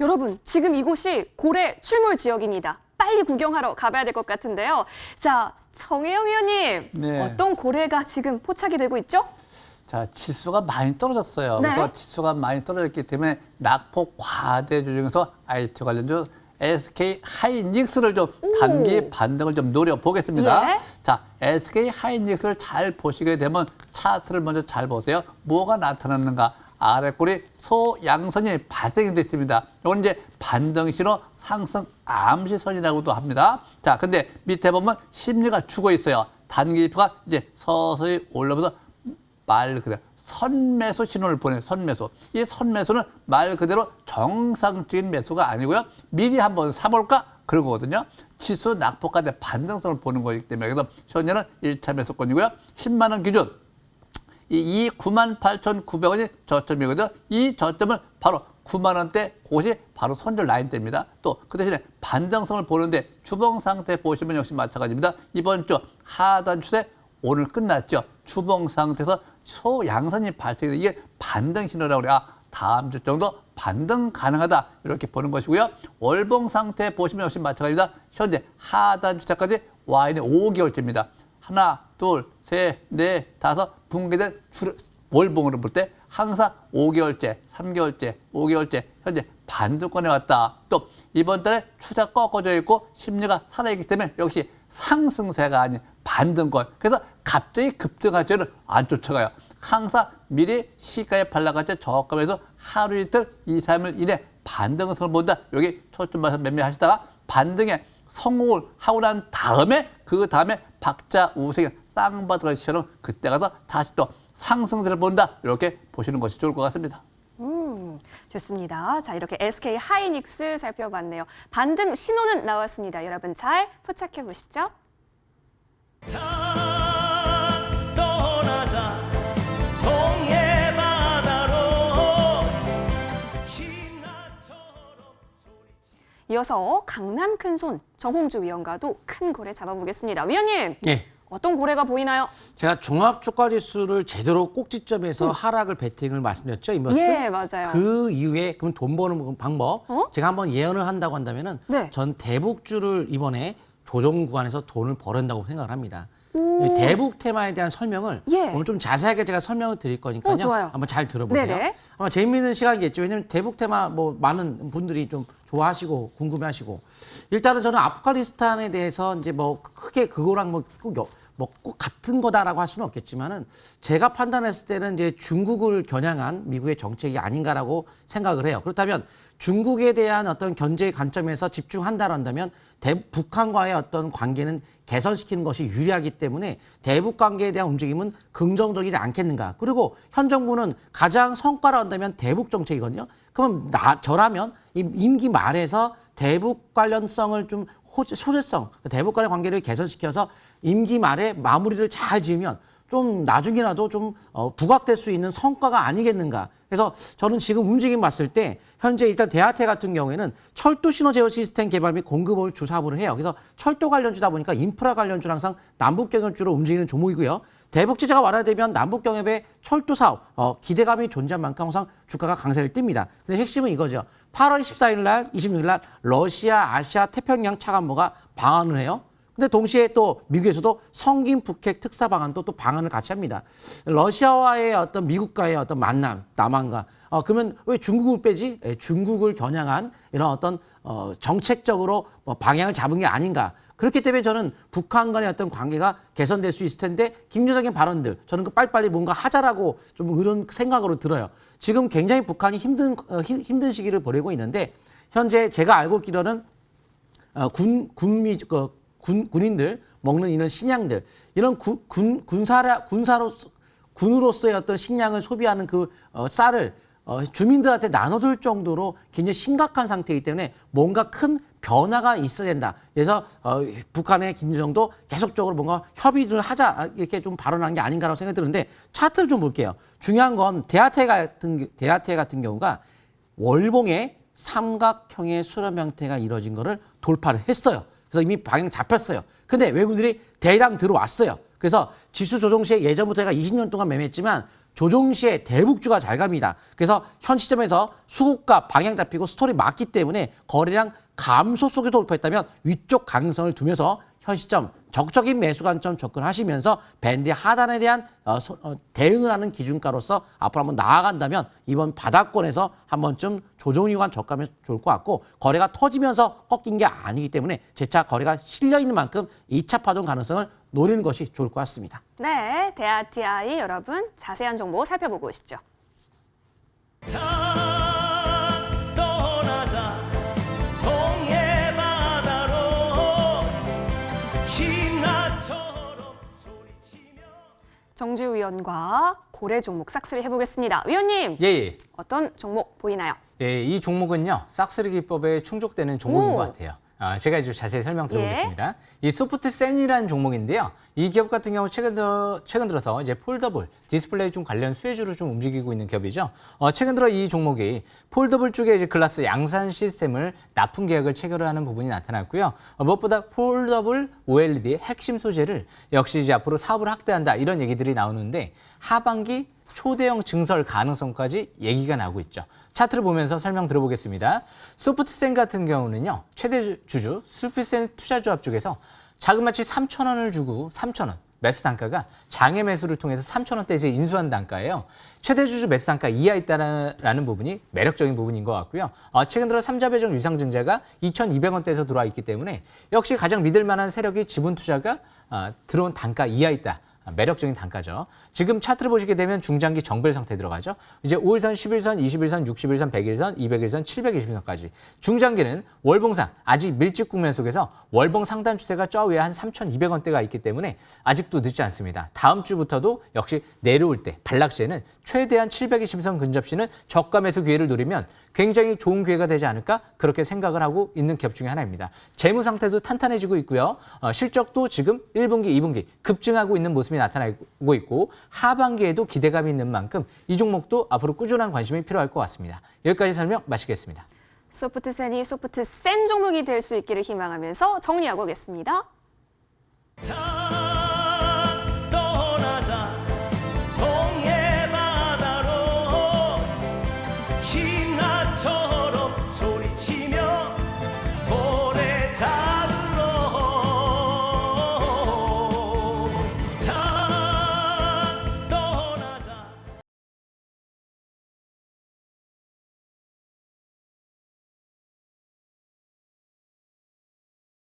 여러분, 지금 이곳이 고래 출몰 지역입니다. 빨리 구경하러 가봐야 될 것 같은데요. 자, 정혜영 의원님, 네. 어떤 고래가 지금 포착이 되고 있죠? 자, 지수가 많이 떨어졌어요. 네. 그래서 지수가 많이 떨어졌기 때문에 낙폭 과대주 중에서 IT 관련주 SK 하이닉스를 좀 단기 반등을 좀 노려보겠습니다. 예. 자, SK 하이닉스를 잘 보시게 되면 차트를 먼저 잘 보세요. 뭐가 나타났는가? 아래꼬리 소양선이 발생이 됐습니다. 이건 이제 반등 신호 상승 암시선이라고도 합니다. 자, 근데 밑에 보면 심리가 죽어 있어요. 단기표가 이제 서서히 올라오면서 말 그대로 선매수 신호를 보내요. 선매수. 이 선매수는 말 그대로 정상적인 매수가 아니고요. 미리 한번 사볼까? 그런 거거든요. 지수 낙폭과의 반등성을 보는 거기 때문에 그래서 현재는 일차 매수권이고요. 10만 원 기준 이 98,900원이 저점이거든요. 이 저점을 바로 9만 원대 곳이 바로 손절 라인대입니다. 또 그 대신에 반등성을 보는데 주봉 상태 보시면 역시 마찬가지입니다. 이번 주 하단 추세 오늘 끝났죠. 주봉 상태에서 소양선이 발생해 이게 반등 신호라고 그래요. 아, 다음 주 정도 반등 가능하다 이렇게 보는 것이고요. 월봉 상태 보시면 역시 마찬가지입니다. 현재 하단 추세까지 와 있는 5개월째입니다. 하나, 둘, 셋, 넷, 다섯 붕괴된 줄, 월봉으로 볼 때 항상 5개월째, 3개월째, 5개월째 현재 반등권에 왔다. 또 이번 달에 추세가 꺾어져 있고 심리가 살아있기 때문에 역시 상승세가 아닌 반등권. 그래서 갑자기 급등할 때는 안 쫓아가요. 항상 미리 시가에 발라갈 때 저가에서 하루 이틀, 2, 3일 이내 반등성을 본다. 여기 초점 봐서 매매하시다가 반등에 성공을 하고 난 다음에 그 다음에 박자 우승 쌍바닥을 시처럼 그때 가서 다시 또 상승세를 본다. 이렇게 보시는 것이 좋을 것 같습니다. 음, 좋습니다. 자, 이렇게 SK 하이닉스 살펴봤네요. 반등 신호는 나왔습니다. 여러분 잘 포착해 보시죠. 이어서 강남 큰손 정홍주 위원과도 큰 고래 잡아보겠습니다. 위원님, 예. 어떤 고래가 보이나요? 제가 종합 주가 지수를 제대로 꼭지점에서 하락을 베팅을 말씀드렸죠, 이머스. 예, 맞아요. 그 이후에 그럼 돈 버는 방법 어? 제가 한번 예언을 한다고 한다면은 네. 전 대북주를 이번에 조정 구간에서 돈을 벌한다고 생각을 합니다. 이 대북 테마에 대한 설명을 예. 오늘 좀 자세하게 제가 설명을 드릴 거니까요. 어, 좋아요. 한번 잘 들어보세요. 네네. 아마 재미있는 시간이겠죠. 왜냐면 대북 테마 뭐 많은 분들이 좀 좋아하시고 궁금해하시고 일단은 저는 아프가니스탄에 대해서 이제 뭐 크게 그거랑 뭐꼭 뭐꼭 같은 거다라고 할 수는 없겠지만은 제가 판단했을 때는 이제 중국을 겨냥한 미국의 정책이 아닌가라고 생각을 해요. 그렇다면 중국에 대한 어떤 견제 관점에서 집중한다란다면 대, 북한과의 어떤 관계는 개선시키는 것이 유리하기 때문에 대북 관계에 대한 움직임은 긍정적이지 않겠는가. 그리고 현 정부는 가장 성과를 한다면 대북 정책이거든요. 그럼 나 저라면 이 임기 말에서 대북 관련성을 좀 호- 소재성, 대북 간의 관계를 개선시켜서 임기 말에 마무리를 잘 지으면 좀 나중이라도 좀 어, 부각될 수 있는 성과가 아니겠는가. 그래서 저는 지금 움직임 봤을 때 현재 일단 대하태 같은 경우에는 철도 신호 제어 시스템 개발 및 공급을 주 사업을 해요. 그래서 철도 관련주다 보니까 인프라 관련주는 항상 남북 경협주로 움직이는 종목이고요. 대북 제재가 완화되면 남북 경협의 철도 사업 어, 기대감이 존재한 만큼 항상 주가가 강세를 띱니다. 근데 핵심은 이거죠. 8월 14일 날, 26일 날 러시아, 아시아, 태평양 차관보가 방한을 해요. 근데 동시에 또 미국에서도 성김 북핵 특사 방안도 또 방안을 같이 합니다. 러시아와의 어떤 미국과의 어떤 만남, 남한과 어 그러면 왜 중국을 빼지? 예, 중국을 겨냥한 이런 어떤 어 정책적으로 뭐 방향을 잡은 게 아닌가. 그렇기 때문에 저는 북한 간의 어떤 관계가 개선될 수 있을 텐데 김유적인 발언들 저는 그 빨리빨리 뭔가 하자라고 좀 이런 생각으로 들어요. 지금 굉장히 북한이 힘든 어, 힘- 힘든 시기를 보내고 있는데 현재 제가 알고 있기로는 어, 군 군미 그, 군 군인들 먹는 이런 식량들 이런 구, 군 군사라 군사로 군으로서의 어떤 식량을 소비하는 그 어, 쌀을 어, 주민들한테 나눠줄 정도로 굉장히 심각한 상태이기 때문에 뭔가 큰 변화가 있어야 된다. 그래서 어, 북한의 김정도 계속적으로 뭔가 협의를 하자 이렇게 좀 발언한 게 아닌가라고 생각이 드는데 차트를 좀 볼게요. 중요한 건 대하태 같은 겨- 대하태 같은 경우가 월봉의 삼각형의 수렴 형태가 이루어진 거를 돌파를 했어요. 그래서 이미 방향 잡혔어요. 근데 외국인들이 대량 들어왔어요. 그래서 지수 조정 시에 예전부터 제가 20년 동안 매매했지만 조종 시에 대북주가 잘 갑니다. 그래서 현 시점에서 수급과 방향 잡히고 스토리 맞기 때문에 거래량 감소 속에서 돌파했다면 위쪽 강성을 두면서 현 시점 적적인 매수 관점 접근하시면서 밴드 하단에 대한 어, 소- 어, 대응을 하는 기준가로서 앞으로 한번 나아간다면 이번 바닥권에서 한 번쯤 조정 이관 적가면 좋을 것 같고 거래가 터지면서 꺾인 게 아니기 때문에 재차 거래가 실려 있는 만큼 2차 파동 가능성을 노리는 것이 좋을 것 같습니다. 네, 대아티아이 여러분 자세한 정보 살펴보고 오시죠. 정주 위원과 고래 종목 싹쓸이 해보겠습니다. 위원님, 예, 예. 어떤 종목 보이나요? 예, 이 종목은요 싹쓸이 기법에 충족되는 종목인 오. 것 같아요. 아, 제가 좀 자세히 설명 드려보겠습니다. 이 소프트 센이라는 종목인데요. 이 기업 같은 경우 최근 들어, 최근 들어서 이제 폴더블 디스플레이 좀 관련 수혜주를 좀 움직이고 있는 기업이죠. 어, 최근 들어 이 종목이 폴더블 쪽에 이제 글라스 양산 시스템을 납품 계약을 체결하는 부분이 나타났고요. 어, 무엇보다 폴더블 OLED의 핵심 소재를 역시 이제 앞으로 사업을 확대한다 이런 얘기들이 나오는데 하반기 초대형 증설 가능성까지 얘기가 나오고 있죠. 차트를 보면서 설명 들어보겠습니다. 소프트센 같은 경우는요. 최대 주- 주주 소프트센 투자조합 쪽에서 자그마치 3천 원을 주고 3천 원 매수 단가가 장외 매수를 통해서 3천 원대에서 인수한 단가예요. 최대 주주 매수 단가 이하에 있다라는 부분이 매력적인 부분인 것 같고요. 어, 최근 들어 삼자 배정 유상 증자가 2,200원대에서 들어와 있기 때문에 역시 가장 믿을 만한 세력이 지분 투자가 아, 들어온 단가 이하에 있다. 아, 매력적인 단가죠. 지금 차트를 보시게 되면 중장기 정벨 상태 들어가죠. 이제 5일선, 11선, 21선, 60일선, 100일선, 200일선, 720일선까지. 중장기는 월봉상 아직 밀집 국면 속에서 월봉 상단 추세가 저 위에 한 3,200원대가 있기 때문에 아직도 늦지 않습니다. 다음 주부터도 역시 내려올 때 반락시에는 최대한 720선 근접 시는 저가 매수 기회를 노리면 굉장히 좋은 기회가 되지 않을까 그렇게 생각을 하고 있는 기업 중에 하나입니다. 재무 상태도 탄탄해지고 있고요. 어, 실적도 지금 1분기, 2분기 급증하고 있는 모습이 나타나고 있고 하반기에도 기대감이 있는 만큼 이 종목도 앞으로 꾸준한 관심이 필요할 것 같습니다. 여기까지 설명 마치겠습니다. 소프트센이 소프트 센 종목이 될 수 있기를 희망하면서 정리하고 오겠습니다. 자